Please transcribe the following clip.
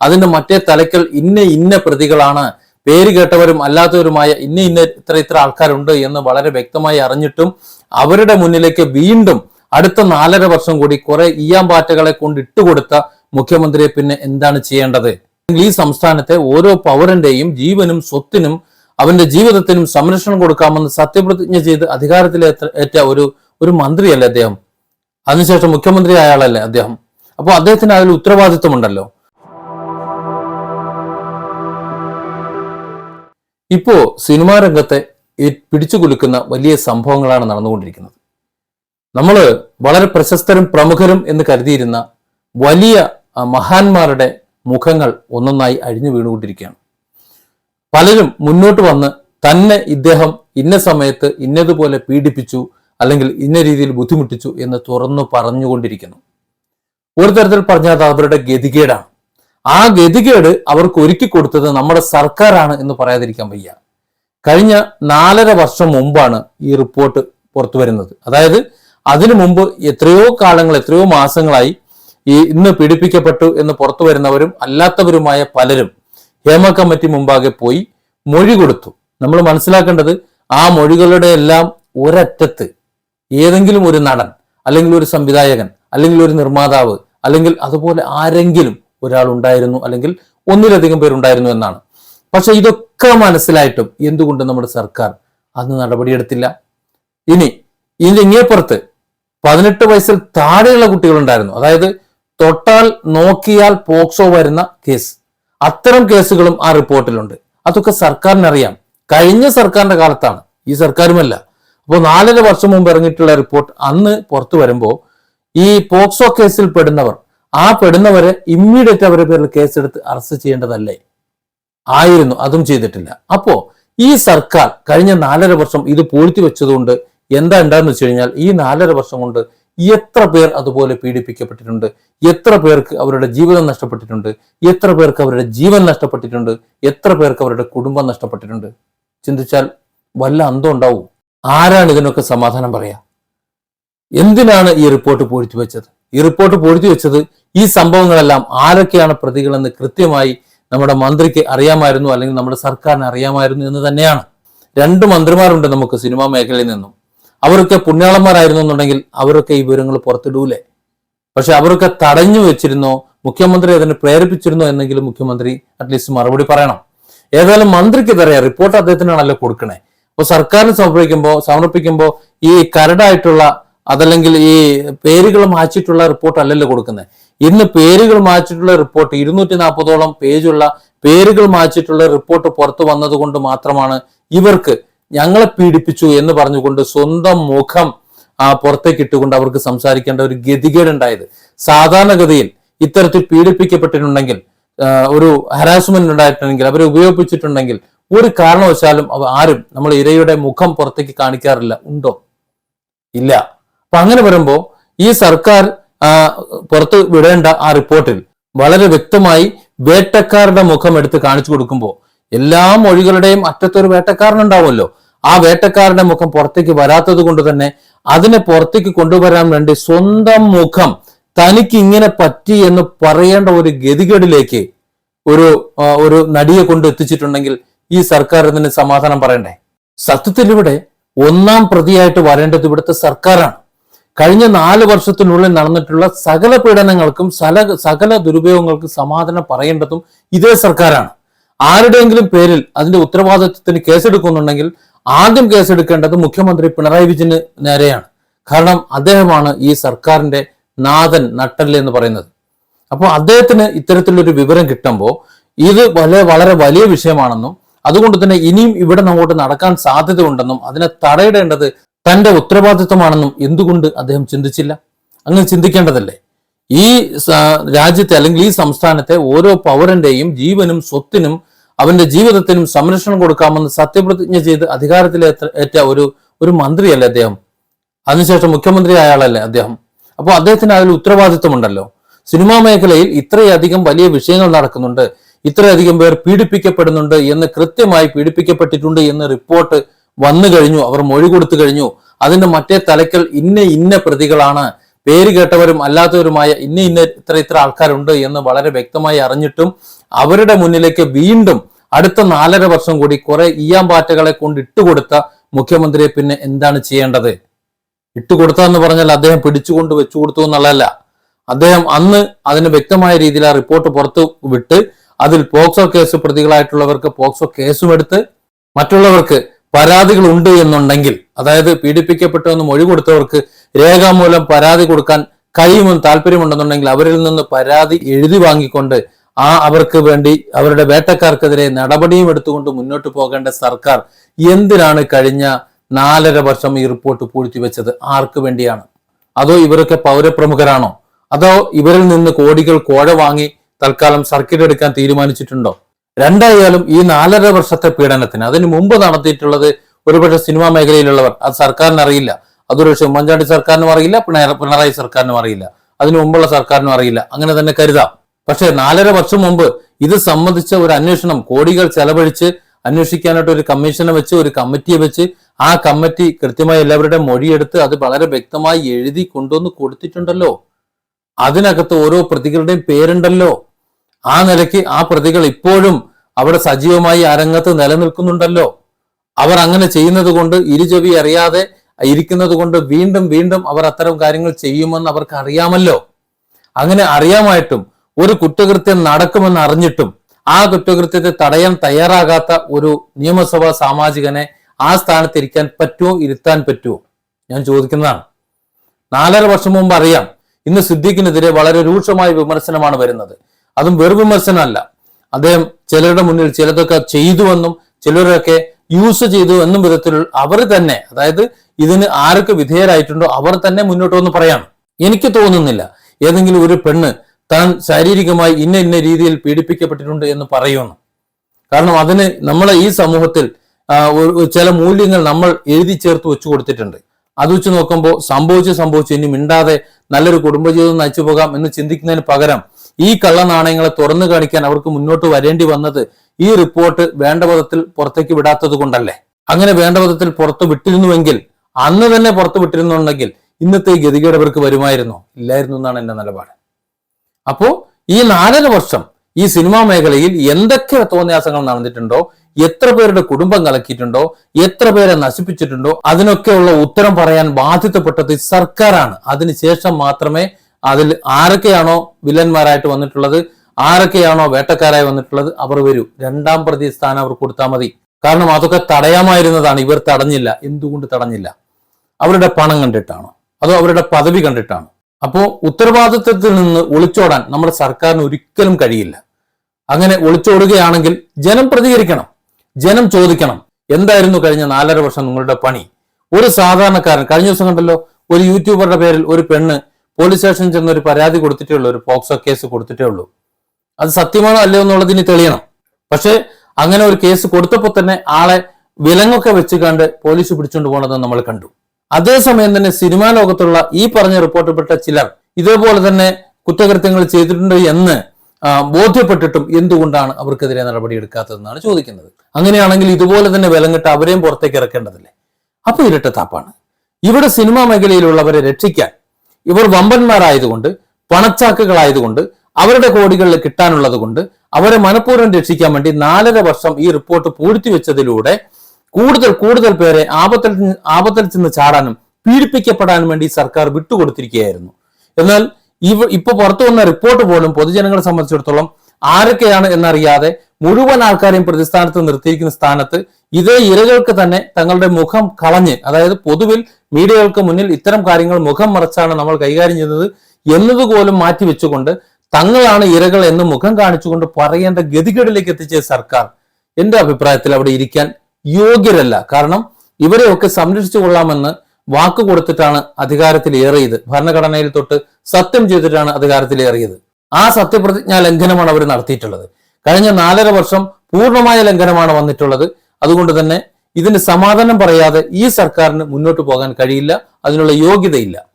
അതിന്റെ മറ്റേ തലക്കൽ ഇന്ന ഇന്ന പ്രതികളാണ്. പേര് കേട്ടവരും അല്ലാത്തവരുമായ ഇന്ന ഇന്ന ഇത്ര ഇത്ര ആൾക്കാരുണ്ട് എന്ന് വളരെ വ്യക്തമായി അറിഞ്ഞിട്ടും അവരുടെ മുന്നിലേക്ക് വീണ്ടും അടുത്ത നാലര വർഷം കൂടി കുറെ ഈയാമ്പാറ്റകളെ കൊണ്ട് ഇട്ടുകൊടുത്ത മുഖ്യമന്ത്രിയെ പിന്നെ എന്താണ് ചെയ്യേണ്ടത്? ഈ സംസ്ഥാനത്തെ ഓരോ പൗരന്റെയും ജീവനും സ്വത്തിനും അവന്റെ ജീവിതത്തിനും സംരക്ഷണം കൊടുക്കാമെന്ന് സത്യപ്രതിജ്ഞ ചെയ്ത് അധികാരത്തിലേറ്റ ഒരു ഒരു മന്ത്രിയല്ലേ അദ്ദേഹം? അതിനുശേഷം മുഖ്യമന്ത്രി അയാളല്ലേ അദ്ദേഹം? അപ്പോൾ അദ്ദേഹത്തിന് അതിൽ ഉത്തരവാദിത്വമുണ്ടല്ലോ. ഇപ്പോ സിനിമാ രംഗത്തെ പിടിച്ചു പിടിച്ചുകുലുക്കുന്ന വലിയ സംഭവങ്ങളാണ് നടന്നുകൊണ്ടിരിക്കുന്നത്. നമ്മൾ വളരെ പ്രശസ്തരും പ്രമുഖരും എന്ന് കരുതിയിരുന്ന വലിയ മഹാന്മാരുടെ മുഖങ്ങൾ ഒന്നൊന്നായി അഴിഞ്ഞു വീണുകൊണ്ടിരിക്കുകയാണ്. പലരും മുന്നോട്ട് വന്ന് തന്നെ ഇദ്ദേഹം ഇന്ന സമയത്ത് ഇന്നതുപോലെ പീഡിപ്പിച്ചു അല്ലെങ്കിൽ ഇന്ന രീതിയിൽ ബുദ്ധിമുട്ടിച്ചു എന്ന് തുറന്നു പറഞ്ഞുകൊണ്ടിരിക്കുന്നു. ഒരു തരത്തിൽ പറഞ്ഞാൽ അത് അവരുടെ ഗതികേടാണ്. ആ ഗതികേട് അവർക്ക് ഒരുക്കി കൊടുത്തത് നമ്മുടെ സർക്കാരാണ് എന്ന് പറയാതിരിക്കാൻ വയ്യ. കഴിഞ്ഞ നാലര വർഷം മുമ്പാണ് ഈ റിപ്പോർട്ട് പുറത്തു വരുന്നത്. അതായത് അതിനു മുമ്പ് എത്രയോ കാലങ്ങൾ എത്രയോ മാസങ്ങളായി ഈ ഇന്ന് പീഡിപ്പിക്കപ്പെട്ടു എന്ന് പുറത്തു വരുന്നവരും അല്ലാത്തവരുമായ പലരും ഹേമ കമ്മിറ്റി മുമ്പാകെ പോയി മൊഴി കൊടുത്തു. നമ്മൾ മനസ്സിലാക്കേണ്ടത് ആ മൊഴികളുടെ എല്ലാം ഒരറ്റത്ത് ഏതെങ്കിലും ഒരു നടൻ അല്ലെങ്കിൽ ഒരു സംവിധായകൻ അല്ലെങ്കിൽ ഒരു നിർമ്മാതാവ് അല്ലെങ്കിൽ അതുപോലെ ആരെങ്കിലും ഒരാൾ ഉണ്ടായിരുന്നു അല്ലെങ്കിൽ ഒന്നിലധികം പേരുണ്ടായിരുന്നു എന്നാണ്. പക്ഷെ ഇതൊക്കെ മനസ്സിലായിട്ടും എന്തുകൊണ്ട് നമ്മുടെ സർക്കാർ അന്ന് നടപടിയെടുത്തില്ല? ഇനി ഇതിന്റെ ഇങ്ങേപ്പുറത്ത് പതിനെട്ട് വയസ്സിൽ താഴെയുള്ള കുട്ടികളുണ്ടായിരുന്നു. അതായത് തൊട്ടാൽ നോക്കിയാൽ പോക്സോ വരുന്ന കേസ്. അത്തരം കേസുകളും ആ റിപ്പോർട്ടിലുണ്ട്. അതൊക്കെ സർക്കാരിനറിയാം. കഴിഞ്ഞ സർക്കാരിന്റെ കാലത്താണ്. ഈ സർക്കാരുമല്ല. അപ്പോൾ നാലര വർഷം മുമ്പ് ഇറങ്ങിയിട്ടുള്ള റിപ്പോർട്ട് അന്ന് പുറത്തു വരുമ്പോൾ ഈ പോക്സോ കേസിൽ പെടുന്നവർ ആ പെടുന്നവരെ ഇമ്മീഡിയറ്റ് അവരുടെ പേരിൽ കേസെടുത്ത് അറസ്റ്റ് ചെയ്യേണ്ടതല്ലേ? ആയിരുന്നു അതും ചെയ്തിട്ടില്ല. അപ്പോ ഈ സർക്കാർ കഴിഞ്ഞ നാലര വർഷം ഇത് പൂഴ്ത്തി വെച്ചതുകൊണ്ട് എന്താ ഉണ്ടാന്ന് വെച്ച് കഴിഞ്ഞാൽ ഈ നാലര വർഷം കൊണ്ട് എത്ര പേർ അതുപോലെ പീഡിപ്പിക്കപ്പെട്ടിട്ടുണ്ട് എത്ര പേർക്ക് അവരുടെ ജീവിതം നഷ്ടപ്പെട്ടിട്ടുണ്ട് എത്ര പേർക്ക് അവരുടെ ജീവൻ നഷ്ടപ്പെട്ടിട്ടുണ്ട് എത്ര പേർക്ക് അവരുടെ കുടുംബം നഷ്ടപ്പെട്ടിട്ടുണ്ട്. ചിന്തിച്ചാൽ വല്ല അന്തം ഉണ്ടാവും. ആരാണ് ഇതിനൊക്കെ സമാധാനം പറയാ? എന്തിനാണ് ഈ റിപ്പോർട്ട് പൂഴ്ത്തി വെച്ചത്? ഈ റിപ്പോർട്ട് പൊഴുതി വെച്ചത് ഈ സംഭവങ്ങളെല്ലാം ആരൊക്കെയാണ് പ്രതികളെന്ന് കൃത്യമായി നമ്മുടെ മന്ത്രിക്ക് അറിയാമായിരുന്നു അല്ലെങ്കിൽ നമ്മുടെ സർക്കാരിന് അറിയാമായിരുന്നു എന്ന് തന്നെയാണ്. രണ്ട് മന്ത്രിമാരുണ്ട് നമുക്ക് സിനിമാ മേഖലയിൽ നിന്നും. അവരൊക്കെ പുണ്യാളന്മാരായിരുന്നു എന്നുണ്ടെങ്കിൽ അവരൊക്കെ ഈ വിവരങ്ങൾ പുറത്തിടൂലേ? പക്ഷെ അവരൊക്കെ തടഞ്ഞു വെച്ചിരുന്നോ മുഖ്യമന്ത്രി അതിനെ പ്രേരിപ്പിച്ചിരുന്നോ എന്നെങ്കിലും മുഖ്യമന്ത്രി അറ്റ്ലീസ്റ്റ് മറുപടി പറയണം. ഏതായാലും മന്ത്രിക്ക് ഇതറിയാം റിപ്പോർട്ട് അദ്ദേഹത്തിനാണല്ലോ കൊടുക്കണേ. അപ്പൊ സർക്കാരിന് സമർപ്പിക്കുമ്പോൾ സമർപ്പിക്കുമ്പോൾ ഈ കരടായിട്ടുള്ള അതല്ലെങ്കിൽ ഈ പേരുകൾ മാച്ചിട്ടുള്ള റിപ്പോർട്ട് അല്ലല്ലോ കൊടുക്കുന്നത് ഇന്ന് പേരുകൾ മാച്ചിട്ടുള്ള റിപ്പോർട്ട് ഇരുന്നൂറ്റി നാൽപ്പതോളം പേജുള്ള പേരുകൾ മാച്ചിട്ടുള്ള റിപ്പോർട്ട് പുറത്തു വന്നതുകൊണ്ട് മാത്രമാണ് ഇവർക്ക് ഞങ്ങളെ പീഡിപ്പിച്ചു എന്ന് പറഞ്ഞുകൊണ്ട് സ്വന്തം മുഖം ആ പുറത്തേക്ക് ഇട്ടുകൊണ്ട് അവർക്ക് സംസാരിക്കേണ്ട ഒരു ഗതികേട് ഉണ്ടായത് സാധാരണഗതിയിൽ ഇത്തരത്തിൽ പീഡിപ്പിക്കപ്പെട്ടിട്ടുണ്ടെങ്കിൽ ഒരു ഹരാസ്മെന്റ് ഉണ്ടായിട്ടുണ്ടെങ്കിൽ അവരെ ഉപയോഗിച്ചിട്ടുണ്ടെങ്കിൽ ഒരു കാരണവശാലും ആരും നമ്മൾ ഇരയുടെ മുഖം പുറത്തേക്ക് കാണിക്കാറില്ല. ഉണ്ടോ? ഇല്ല. അപ്പൊ അങ്ങനെ വരുമ്പോ ഈ സർക്കാർ പുറത്ത് വിടേണ്ട ആ റിപ്പോർട്ടിൽ വളരെ വ്യക്തമായി വേട്ടക്കാരുടെ മുഖം എടുത്ത് കാണിച്ചു കൊടുക്കുമ്പോൾ എല്ലാ മൊഴികളുടെയും അറ്റത്തൊരു വേട്ടക്കാരനുണ്ടാവുമല്ലോ. ആ വേട്ടക്കാരുടെ മുഖം പുറത്തേക്ക് വരാത്തത് കൊണ്ട് തന്നെ അതിനെ പുറത്തേക്ക് കൊണ്ടുവരാൻ വേണ്ടി സ്വന്തം മുഖം തനിക്ക് ഇങ്ങനെ പറ്റി എന്ന് പറയേണ്ട ഒരു ഗതികേടിലേക്ക് ഒരു ഒരു നടിയെ കൊണ്ട് എത്തിച്ചിട്ടുണ്ടെങ്കിൽ ഈ സർക്കാർ ഇതിന് സമാധാനം പറയണ്ടേ? സത്യത്തിൽ ഇവിടെ ഒന്നാം പ്രതിയായിട്ട് വരേണ്ടത് ഇവിടുത്തെ സർക്കാരാണ്. കഴിഞ്ഞ നാല് വർഷത്തിനുള്ളിൽ നടന്നിട്ടുള്ള സകല പീഡനങ്ങൾക്കും സല സകല ദുരുപയോഗങ്ങൾക്കും സമാധാനം പറയേണ്ടതും ഇതേ സർക്കാരാണ്. ആരുടെയെങ്കിലും പേരിൽ അതിന്റെ ഉത്തരവാദിത്വത്തിന് കേസെടുക്കുന്നുണ്ടെങ്കിൽ ആദ്യം കേസെടുക്കേണ്ടത് മുഖ്യമന്ത്രി പിണറായി വിജയന് നേരെയാണ്. കാരണം അദ്ദേഹമാണ് ഈ സർക്കാരിന്റെ നാഥൻ നട്ടൽ എന്ന് പറയുന്നത്. അപ്പോൾ അദ്ദേഹത്തിന് ഇത്തരത്തിലൊരു വിവരം കിട്ടുമ്പോൾ ഇത് വളരെ വളരെ വലിയ വിഷയമാണെന്നും അതുകൊണ്ട് തന്നെ ഇനിയും ഇവിടെ അങ്ങോട്ട് നടക്കാൻ സാധ്യതയുണ്ടെന്നും അതിനെ തടയിടേണ്ടത് തന്റെ ഉത്തരവാദിത്വമാണെന്നും എന്തുകൊണ്ട് അദ്ദേഹം ചിന്തിച്ചില്ല? അങ്ങനെ ചിന്തിക്കേണ്ടതല്ലേ? ഈ രാജ്യത്തെ അല്ലെങ്കിൽ ഈ സംസ്ഥാനത്തെ ഓരോ പൗരന്റെയും ജീവനും സ്വത്തിനും അവന്റെ ജീവിതത്തിനും സംരക്ഷണം കൊടുക്കാമെന്ന് സത്യപ്രതിജ്ഞ ചെയ്ത് അധികാരത്തിലേറ്റ ഒരു ഒരു മന്ത്രിയല്ലേ അദ്ദേഹം? അതിനുശേഷം മുഖ്യമന്ത്രി അയാളല്ലേ അദ്ദേഹം? അപ്പോൾ അദ്ദേഹത്തിന് അതിൽ ഉത്തരവാദിത്വമുണ്ടല്ലോ. സിനിമാ മേഖലയിൽ ഇത്രയധികം വലിയ വിഷയങ്ങൾ നടക്കുന്നുണ്ട്. ഇത്രയധികം പേർ പീഡിപ്പിക്കപ്പെടുന്നുണ്ട് എന്ന് കൃത്യമായി പീഡിപ്പിക്കപ്പെട്ടിട്ടുണ്ട് എന്ന് റിപ്പോർട്ട് വന്നു കഴിഞ്ഞു അവർ മൊഴി കൊടുത്തു കഴിഞ്ഞു. അതിന്റെ മറ്റേ തലയ്ക്കൽ ഇന്ന ഇന്ന പ്രതികളാണ്. പേര് കേട്ടവരും അല്ലാത്തവരുമായ ഇന്ന ഇന്ന ഇത്ര ഇത്ര ആൾക്കാരുണ്ട് എന്ന് വളരെ വ്യക്തമായി അറിഞ്ഞിട്ടും അവരുടെ മുന്നിലേക്ക് വീണ്ടും അടുത്ത നാലര വർഷം കൂടി കുറെ ഈയാമ്പാറ്റകളെ കൊണ്ട് ഇട്ടുകൊടുത്ത മുഖ്യമന്ത്രിയെ പിന്നെ എന്താണ് ചെയ്യേണ്ടത്? ഇട്ടുകൊടുത്ത എന്ന് പറഞ്ഞാൽ അദ്ദേഹം പിടിച്ചുകൊണ്ട് വെച്ചു കൊടുത്തു എന്നുള്ളതല്ല. അദ്ദേഹം അന്ന് അതിന് വ്യക്തമായ രീതിയിൽ ആ റിപ്പോർട്ട് പുറത്തു വിട്ട് അതിൽ പോക്സോ കേസ് പ്രതികളായിട്ടുള്ളവർക്ക് പോക്സോ കേസും എടുത്ത് മറ്റുള്ളവർക്ക് പരാതികൾ ഉണ്ട് എന്നുണ്ടെങ്കിൽ അതായത് പീഡിപ്പിക്കപ്പെട്ടു എന്ന് മൊഴി കൊടുത്തവർക്ക് രേഖാമൂലം പരാതി കൊടുക്കാൻ കഴിയുമെന്ന് താല്പര്യമുണ്ടെന്നുണ്ടെങ്കിൽ അവരിൽ നിന്ന് പരാതി എഴുതി വാങ്ങിക്കൊണ്ട് ആ അവർക്ക് വേണ്ടി അവരുടെ വേട്ടക്കാർക്കെതിരെ നടപടിയും എടുത്തുകൊണ്ട് മുന്നോട്ട് പോകേണ്ട സർക്കാർ എന്തിനാണ് കഴിഞ്ഞ നാലര വർഷം ഈ റിപ്പോർട്ട് പൂഴ്ത്തിവെച്ചത് ആർക്ക് വേണ്ടിയാണ്? അതോ ഇവരൊക്കെ പൗരപ്രമുഖരാണോ? അതോ ഇവരിൽ നിന്ന് കോടികൾ കോഴ വാങ്ങി തൽക്കാലം സർക്കിട്ട് എടുക്കാൻ തീരുമാനിച്ചിട്ടുണ്ടോ? രണ്ടായാലും ഈ നാലര വർഷത്തെ പീഡനത്തിന് അതിന് മുമ്പ് നടത്തിയിട്ടുള്ളത് ഒരുപക്ഷെ സിനിമാ മേഖലയിലുള്ളവർ. അത് സർക്കാരിന് അറിയില്ല. അതൊരുപക്ഷെ ഉമ്മൻചാണ്ടി സർക്കാരിനും അറിയില്ല പിണറായി സർക്കാരിനും അറിയില്ല. അതിനു മുമ്പുള്ള സർക്കാരിനും അറിയില്ല. അങ്ങനെ തന്നെ കരുതാം. പക്ഷേ നാലര വർഷം മുമ്പ് ഇത് സംബന്ധിച്ച ഒരു അന്വേഷണം കോടികൾ ചെലവഴിച്ച് അന്വേഷിക്കാനായിട്ട് ഒരു കമ്മീഷനെ വെച്ച് ഒരു കമ്മിറ്റിയെ വെച്ച് ആ കമ്മിറ്റി കൃത്യമായി എല്ലാവരുടെയും മൊഴിയെടുത്ത് അത് വളരെ വ്യക്തമായി എഴുതി കൊണ്ടുവന്ന് കൊടുത്തിട്ടുണ്ടല്ലോ. അതിനകത്ത് ഓരോ പ്രതികളുടെയും പേരുണ്ടല്ലോ. ആ നിലയ്ക്ക് ആ പ്രതികൾ ഇപ്പോഴും അവിടെ സജീവമായി അരങ്ങത്ത് നിലനിൽക്കുന്നുണ്ടല്ലോ. അവർ അങ്ങനെ ചെയ്യുന്നത് കൊണ്ട് ഇരുചെവി അറിയാതെ ഇരിക്കുന്നത് കൊണ്ട് വീണ്ടും വീണ്ടും അവർ അത്തരം കാര്യങ്ങൾ ചെയ്യുമെന്ന് അവർക്ക് അറിയാമല്ലോ. അങ്ങനെ അറിയാമായിട്ടും ഒരു കുറ്റകൃത്യം നടക്കുമെന്ന് അറിഞ്ഞിട്ടും ആ കുറ്റകൃത്യത്തെ തടയാൻ തയ്യാറാകാത്ത ഒരു നിയമസഭാ സാമാജികനെ ആ സ്ഥാനത്ത് ഇരിക്കാൻ പറ്റുമോ ഇരുത്താൻ പറ്റുമോ? ഞാൻ ചോദിക്കുന്നതാണ്. നാലര വർഷം മുമ്പ് അറിയാം. ഇന്ന് സിദ്ദീഖിനെതിരെ വളരെ രൂക്ഷമായ വിമർശനമാണ് വരുന്നത്. അതും വെറും വിമർശനമല്ല അദ്ദേഹം ചിലരുടെ മുന്നിൽ ചിലതൊക്കെ ചെയ്തുവെന്നും ചിലരൊക്കെ യൂസ് ചെയ്തു എന്നും വിധത്തിൽ അവർ തന്നെ അതായത് ഇതിന് ആരൊക്കെ വിധേയരായിട്ടുണ്ടോ അവർ തന്നെ മുന്നോട്ട് വന്ന് പറയാം എനിക്ക് തോന്നുന്നില്ല ഏതെങ്കിലും ഒരു പെണ്ണ് താൻ ശാരീരികമായി ഇന്ന ഇന്ന രീതിയിൽ പീഡിപ്പിക്കപ്പെട്ടിട്ടുണ്ട് എന്ന് പറയുന്നു. കാരണം അതിന് നമ്മളെ ഈ സമൂഹത്തിൽ ചില മൂല്യങ്ങൾ നമ്മൾ എഴുതി ചേർത്ത് വെച്ചു കൊടുത്തിട്ടുണ്ട്. അത് വെച്ച് നോക്കുമ്പോൾ സംഭവിച്ചു സംഭവിച്ചു ഇനി മിണ്ടാതെ നല്ലൊരു കുടുംബജീവിതം നയിച്ചു പോകാം എന്ന് ചിന്തിക്കുന്നതിന് പകരം ഈ കള്ളനാണയങ്ങളെ തുറന്നു കാണിക്കാൻ അവർക്ക് മുന്നോട്ട് വരേണ്ടി വന്നത് ഈ റിപ്പോർട്ട് വേണ്ട വിധത്തിൽ പുറത്തേക്ക് വിടാത്തത് കൊണ്ടല്ലേ? അങ്ങനെ വേണ്ട വിധത്തിൽ പുറത്തു വിട്ടിരുന്നുവെങ്കിൽ അന്ന് തന്നെ പുറത്തു വിട്ടിരുന്നുണ്ടെങ്കിൽ ഇന്നത്തെ ഈ ഗതികേട് അവർക്ക് വരുമായിരുന്നോ. ഇല്ലായിരുന്നു എന്നാണ് എന്റെ നിലപാട്. അപ്പോ ഈ നാലര വർഷം ഈ സിനിമാ മേഖലയിൽ എന്തൊക്കെ തോന്നിയാസങ്ങൾ നടന്നിട്ടുണ്ടോ എത്ര പേരുടെ കുടുംബം കലക്കിയിട്ടുണ്ടോ എത്ര പേരെ നശിപ്പിച്ചിട്ടുണ്ടോ അതിനൊക്കെയുള്ള ഉത്തരം പറയാൻ ബാധ്യതപ്പെട്ടത് സർക്കാരാണ്. അതിനുശേഷം മാത്രമേ അതിൽ ആരൊക്കെയാണോ വില്ലന്മാരായിട്ട് വന്നിട്ടുള്ളത്? ആരൊക്കെയാണോ വേട്ടക്കാരായി വന്നിട്ടുള്ളത്? അവർ വരൂ. രണ്ടാം പ്രതി സ്ഥാനം അവർ കൊടുത്താൽ മതി. കാരണം അതൊക്കെ തടയാമായിരുന്നതാണ്. ഇവർ തടഞ്ഞില്ല. എന്തുകൊണ്ട് തടഞ്ഞില്ല? അവരുടെ പണം കണ്ടിട്ടാണോ? അതോ അവരുടെ പദവി കണ്ടിട്ടാണോ? അപ്പോൾ ഉത്തരവാദിത്വത്തിൽ നിന്ന് ഒളിച്ചോടാൻ നമ്മുടെ സർക്കാരിന് ഒരിക്കലും കഴിയില്ല. അങ്ങനെ ഒളിച്ചോടുകയാണെങ്കിൽ ജനം പ്രതികരിക്കണം. ജനം ചോദിക്കണം. എന്തായിരുന്നു കഴിഞ്ഞ നാലര വർഷം നിങ്ങളുടെ പണി? ഒരു സാധാരണക്കാരൻ കഴിഞ്ഞ ദിവസം കണ്ടല്ലോ ഒരു യൂട്യൂബറുടെ പേരിൽ ഒരു പെണ്ണ് പോലീസ് സ്റ്റേഷനിൽ ചെന്ന് ഒരു പരാതി കൊടുത്തിട്ടേ ഉള്ളൂ ഒരു പോക്സോ കേസ് കൊടുത്തിട്ടേ ഉള്ളൂ. അത് സത്യമാണോ അല്ലയോ എന്നുള്ളതിന് തെളിയണം. പക്ഷെ അങ്ങനെ ഒരു കേസ് കൊടുത്തപ്പോൾ തന്നെ ആളെ വിലങ്ങൊക്കെ വെച്ച് കണ്ട് പോലീസ് പിടിച്ചുകൊണ്ട് പോണത് നമ്മൾ കണ്ടു. അതേസമയം തന്നെ സിനിമാ ലോകത്തുള്ള ഈ പറഞ്ഞ റിപ്പോർട്ടിൽപ്പെട്ട ചിലർ ഇതേപോലെ തന്നെ കുറ്റകൃത്യങ്ങൾ ചെയ്തിട്ടുണ്ട് എന്ന് ബോധ്യപ്പെട്ടിട്ടും എന്തുകൊണ്ടാണ് അവർക്കെതിരെ നടപടി എടുക്കാത്തതെന്നാണ് ചോദിക്കുന്നത്. അങ്ങനെയാണെങ്കിൽ ഇതുപോലെ തന്നെ വിലങ്ങിട്ട് അവരെയും പുറത്തേക്ക് ഇറക്കേണ്ടതില്ലേ? അപ്പൊ ഇരട്ടത്താപ്പാണ്. ഇവിടെ സിനിമാ മേഖലയിലുള്ളവരെ രക്ഷിക്കാൻ ഇവർ വമ്പന്മാരായതുകൊണ്ട് പണച്ചാക്കുകളായതുകൊണ്ട് അവരുടെ കോടികളിൽ കിട്ടാനുള്ളത് കൊണ്ട് അവരെ മനഃപൂർവം രക്ഷിക്കാൻ വേണ്ടി നാലര വർഷം ഈ റിപ്പോർട്ട് പൂഴ്ത്തി വെച്ചതിലൂടെ കൂടുതൽ കൂടുതൽ പേരെ ആപത്തിൽ ആപത്തിൽ ചെന്ന് ചാടാനും പീഡിപ്പിക്കപ്പെടാനും വേണ്ടി സർക്കാർ വിട്ടുകൊടുത്തിരിക്കുകയായിരുന്നു. എന്നാൽ ഇവ ഇപ്പൊ പുറത്തു വന്ന റിപ്പോർട്ട് പോലും പൊതുജനങ്ങളെ സംബന്ധിച്ചിടത്തോളം ആരൊക്കെയാണ് എന്നറിയാതെ മുഴുവൻ ആൾക്കാരെയും പ്രതിസ്ഥാനത്ത് നിർത്തിയിരിക്കുന്ന സ്ഥാനത്ത് ഇതേ ഇരകൾക്ക് തന്നെ തങ്ങളുടെ മുഖം കളഞ്ഞ് അതായത് പൊതുവിൽ മീഡിയകൾക്ക് മുന്നിൽ ഇത്തരം കാര്യങ്ങൾ മുഖം മറച്ചാണ് നമ്മൾ കൈകാര്യം ചെയ്യുന്നത് എന്നതുപോലും മാറ്റിവെച്ചുകൊണ്ട് തങ്ങളാണ് ഇരകൾ എന്ന് മുഖം കാണിച്ചുകൊണ്ട് പറയേണ്ട ഗതികേടിലേക്ക് എത്തിച്ച സർക്കാർ. എന്റെ അഭിപ്രായത്തിൽ അവിടെ ഇരിക്കാൻ യോഗ്യരല്ല. കാരണം ഇവരെയൊക്കെ സംരക്ഷിച്ചു കൊള്ളാമെന്ന് വാക്ക് കൊടുത്തിട്ടാണ് അധികാരത്തിൽ ഏറിയത്. ഭരണഘടനയിൽ തൊട്ട് സത്യം ചെയ്തിട്ടാണ് അധികാരത്തിൽ ഏറിയത്. ആ സത്യപ്രതിജ്ഞാ ലംഘനമാണ് അവർ നടത്തിയിട്ടുള്ളത്. കഴിഞ്ഞ നാലര വർഷം പൂർണമായ ലംഘനമാണ് വന്നിട്ടുള്ളത്. അതുകൊണ്ട് തന്നെ ഇതിന് സമാധാനം പറയാതെ ഈ സർക്കാരിന് മുന്നോട്ട് പോകാൻ കഴിയില്ല. അതിനുള്ള യോഗ്യതയില്ല.